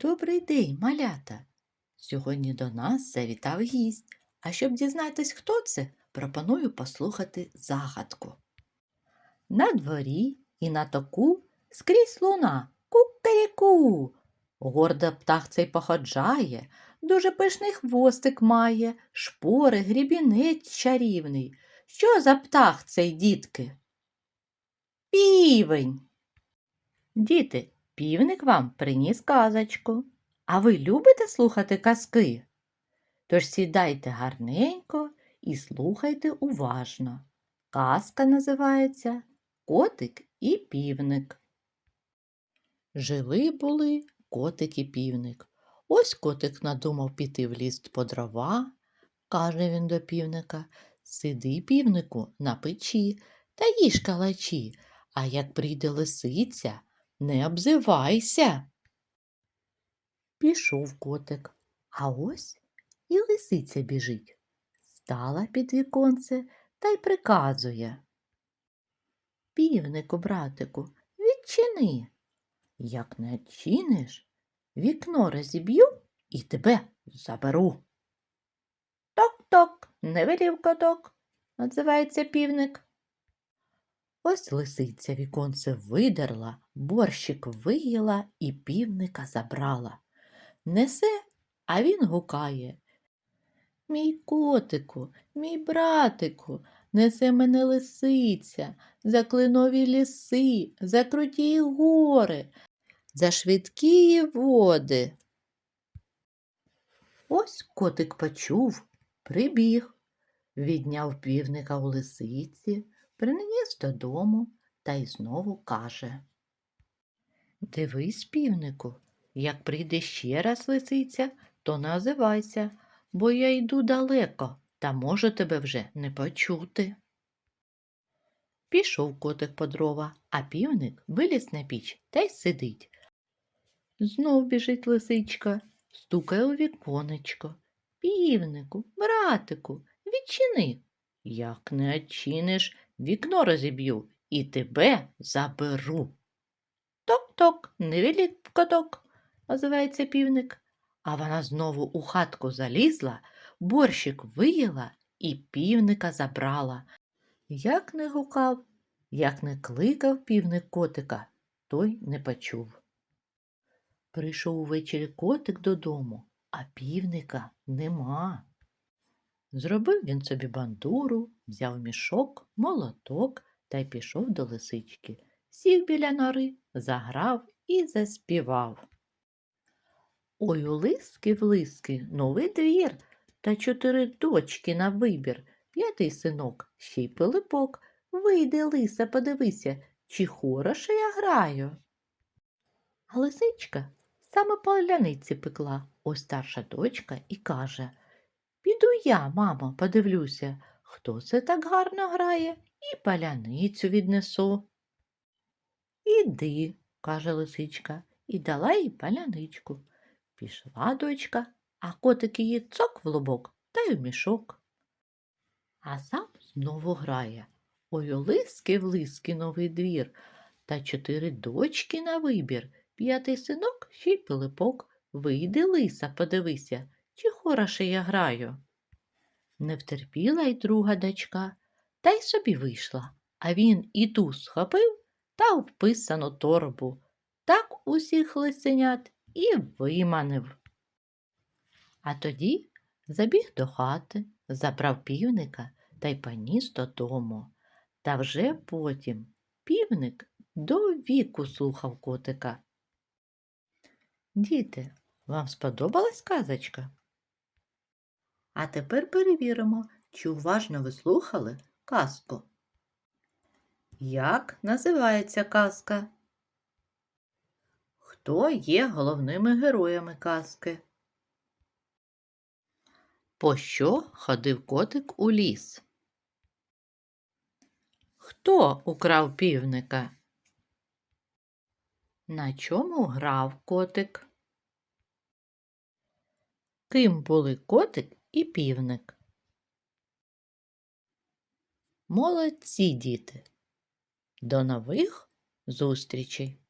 Добрий день, малята! Сьогодні до нас завітав гість. А щоб дізнатись, хто це, пропоную послухати загадку. На дворі і на току скрізь луна кукаряку. Гордо птах цей походжає, дуже пишний хвостик має, шпори, грібінець чарівний. Що за птах цей, дітки? Півень. Діти, півник вам приніс казочку. А ви любите слухати казки? Тож сідайте гарненько і слухайте уважно. Казка називається Котик і півник. Жили були котик і півник. Ось котик надумав піти в ліс по дрова, каже він до півника. Сиди, півнику, на печі та їж калачі, а як прийде лисиця, не обзивайся. Пішов котик, а ось і лисиця біжить. Стала під віконце та й приказує. Півнику, братику, відчини. Як не відчиниш, вікно розіб'ю і тебе заберу. Ток-ток, не велів коток, називається півник. Ось лисиця віконце видерла, борщик виїла і півника забрала. Несе, а він гукає. Мій котику, мій братику, несе мене лисиця, за клинові ліси, за круті гори, за швидкі води. Ось котик почув, прибіг, відняв півника у лисиці, приніс додому та й знову каже. Дивись, півнику, як прийде ще раз лисиця, то не озивайся, бо я йду далеко та можу тебе вже не почути. Пішов котик по дрова, а півник виліз на піч та й сидить. Знов біжить лисичка, стукає у віконечко. Півнику, братику, відчини. Як не відчиниш, вікно розіб'ю і тебе заберу. Ток-ток, не веліть коток, озивається півник. А вона знову у хатку залізла, борщик виїла і півника забрала. Як не гукав, як не кликав півник котика, той не почув. Прийшов увечері котик додому, а півника нема. Зробив він собі бандуру, взяв мішок, молоток та й пішов до лисички. Сів біля нори, заграв і заспівав. Ой, у лиски в лиски новий двір та чотири дочки на вибір, п'ятий синок, ще й пилипок. Вийди, лиса, подивися, чи хороше я граю. А лисичка саме поляниці пекла, ось старша дочка і каже я, мамо, подивлюся, хто це так гарно грає, і паляницю віднесу. Іди, каже лисичка, і дала їй паляничку. Пішла дочка, а котик її цок в лобок та й у мішок. А сам знову грає. Ой, лиски в лиски новий двір, та чотири дочки на вибір, п'ятий синок, ще й пилипок. Вийди, лиса, подивися, чи хороше я граю. Не втерпіла й друга дочка, та й собі вийшла, а він і ту схопив та в писану торбу. Так усіх лисенят і виманив. А тоді забіг до хати, забрав півника та й поніс додому. Та вже потім півник до віку слухав котика. Діти, вам сподобалась казочка? А тепер перевіримо, чи уважно ви слухали казку. Як називається казка? Хто є головними героями казки? По що ходив котик у ліс? Хто украв півника? На чому грав котик? Ким були котик і півник? Молодці діти! До нових зустрічей!